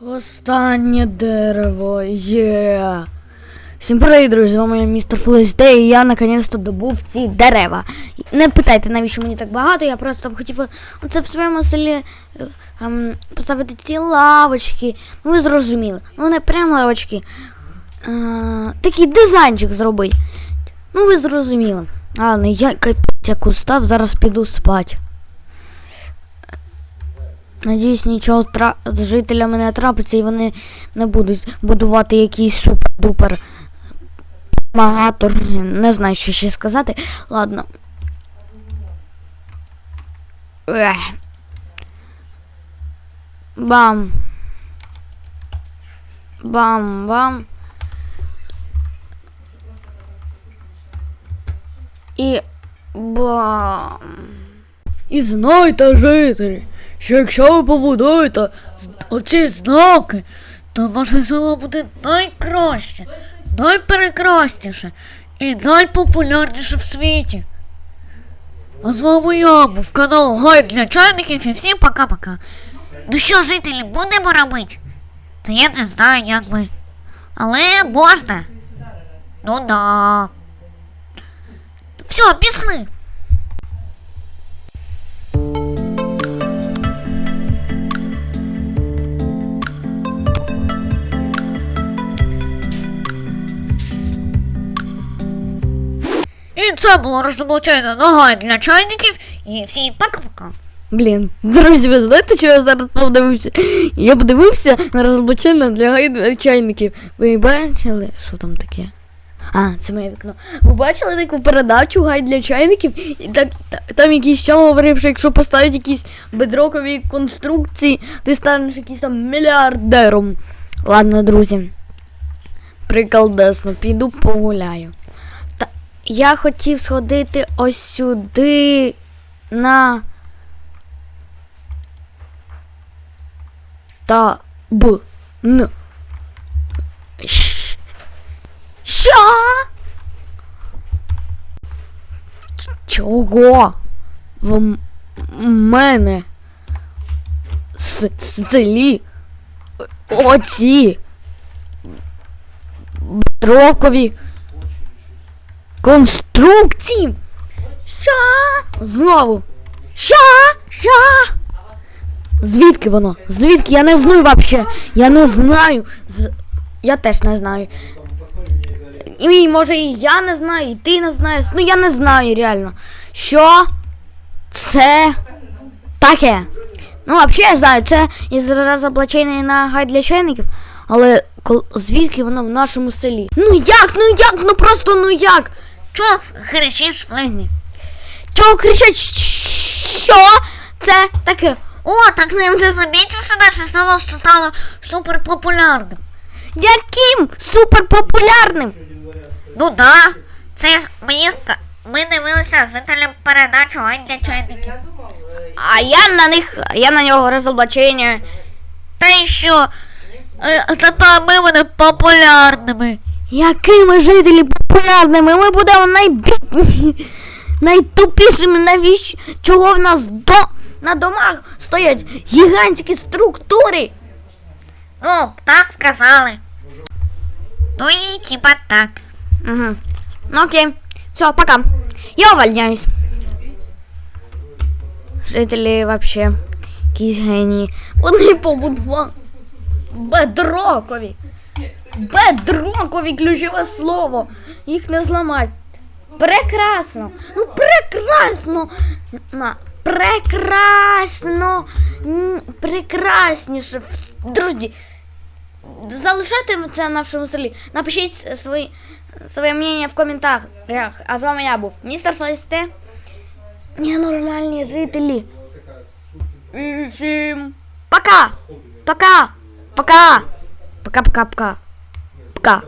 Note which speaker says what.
Speaker 1: Останнє дерево є. Всім привіт, друзі! З вами я містер Флесдей, і я наконець-то добув ці дерева. Не питайте, навіщо мені так багато, я просто хотів оце в своєму селі е, ем, поставити ці лавочки. Ну ви зрозуміли. Ну не прям лавочки. Е, такий дизайнчик зробити. Ну ви зрозуміли. Ладно, я капець як устав, зараз піду спать. Надіюсь, нічого тра... з жителями не трапиться і вони не будуть будувати якийсь супер-дупер магатор. Не знаю, що ще сказати. Ладно. Ех. Бам. Бам, бам. І бам. І знайте, жителі, що якщо ви побудуєте оці знаки, то ваше село буде найкраще, найпрекрасніше і найпопулярніше в світі. А з вами я був канал Гайд для чайників і всім пока-пока.
Speaker 2: Ну що, жителі, будемо робити? Та я не знаю, як би. Але можна. Ну да. Все, пішли.
Speaker 1: І це було розоблачення на Гайд для чайників
Speaker 2: І всім пока-пока.
Speaker 1: Блін, друзі, ви знаєте, що я зараз подивився? Я подивився на розоблачення для чайників. Ви бачили, що там таке? А, це моє вікно. Ви бачили таку передачу гайд для чайників? І так, та- там якийсь чел говорив, що якщо поставити якісь бедрокові конструкції, ти станеш якийсь там мільярдером. Ладно, друзі. Приколдесно, піду погуляю. Я хотів сходити ось сюди на. та б н. Що? Чого? В мене с- селі оці брокові конструкції? Що? Знову. Що? Що? Звідки воно? Звідки? Я не знаю вообще. Я не знаю. З... Я теж не знаю. І може і я не знаю, і ти не знаєш. Ну я не знаю реально. Що це таке? Ну, взагалі я знаю, це із розоблачення на гайд для чайників, але звідки воно в нашому селі? Ну як, ну як, ну просто ну як?
Speaker 2: Чого хрещеш флегні?
Speaker 1: Чого кричать? Що це таке?
Speaker 2: О, так не вже замітив, що село стало суперпопулярним.
Speaker 1: Яким суперпопулярним?
Speaker 2: Ну да. Це ж мені ми дивилися жителям передачу «Гайд для чайників.
Speaker 1: А я на них, я на нього розоблачення.
Speaker 2: Та й що? Е, Зато ми будемо популярними.
Speaker 1: Якими жителі популярними? Ми будемо найбідні, найтупішими, навіщо? Чого в нас до, на домах стоять гігантські структури?
Speaker 2: Ну, так сказали. Ну і типа так.
Speaker 1: Угу. Ну окей. Все, пока. Я увольняюсь. Жителі вообще якісь генії. Вони побудували бедрокові. Бедрокові ключове слово. Їх не зламати. Прекрасно. Ну прекрасно. На. Прекрасно. Прекрасніше. Друзі, залишайте це в нашому селі. Напишіть свої, своє мнення в коментарях. А з вами я був містер Флесте. Ненормальні жителі. Всім пока. Пока. Пока. Пока-пока-пока. Пока.